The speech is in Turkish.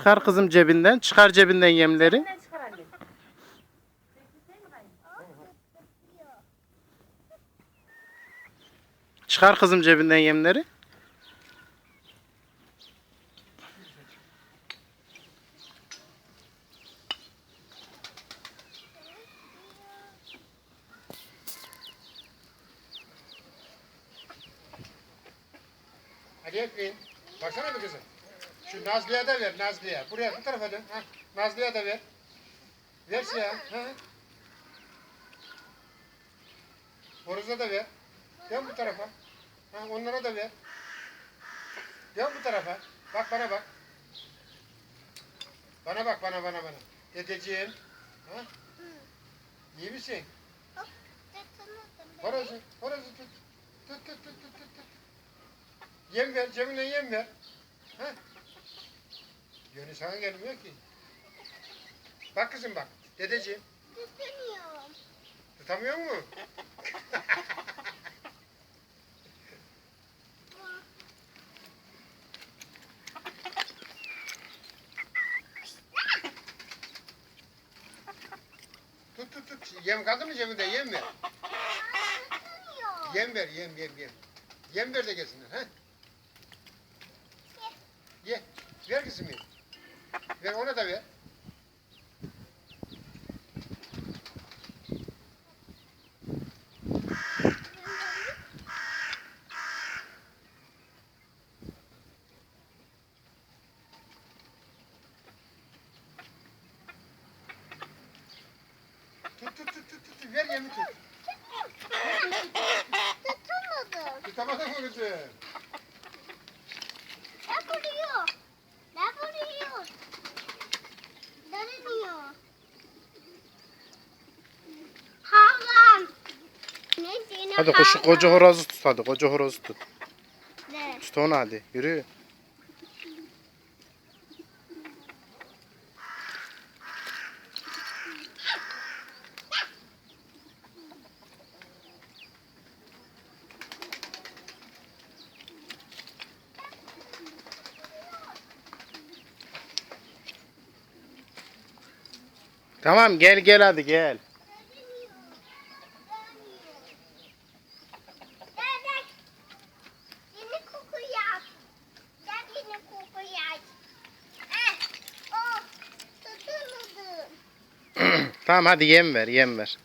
Çıkar kızım cebinden. Çıkar cebinden yemleri. Çıkar kızım cebinden yemleri. Hadi ekmeğin. Baksana bir kızım. Şu Nazlı'ya da ver Nazlı'ya. Buraya bu tarafa dön. Ha, Nazlı'ya da ver. Ver. Ha. Horoz'a da ver. Dön bu tarafa. Ha, onlara da ver. Dön bu tarafa. Bak bana bak. Bana bak bana bana bana. Dedeciğim. Ha? İyi misin? Horozu, horozu. Tut tut tut tut tut. tut. Yem ver, Cemile yem ver. Ha? Yönü sana gelmiyor ki. Bak kızım bak. Dedeciğim. Tutamıyorum. Tutamıyor mu? tut tut tut. Yem kaldı mı Cemile? Yem. Tutamıyorum. Yem ver, yem, yem, yem. Yem ver de gelsinler, ha? Ye. Ver kızım yem. Ver, ona da ver. Tut, tut, tut, tut, tut. Ver yemi tut. Tutamadım. Tutamadın mı kızım? Ne vuruyor? Ne vuruyor? Dönüyor. Havan. Ne seni Hadi koşu koca horozu tut hadi. Koca horozu tut. Ne? Tut onu hadi. Yürü. Tamam gel gel hadi. Gel Tamam hadi yem ver yem ver.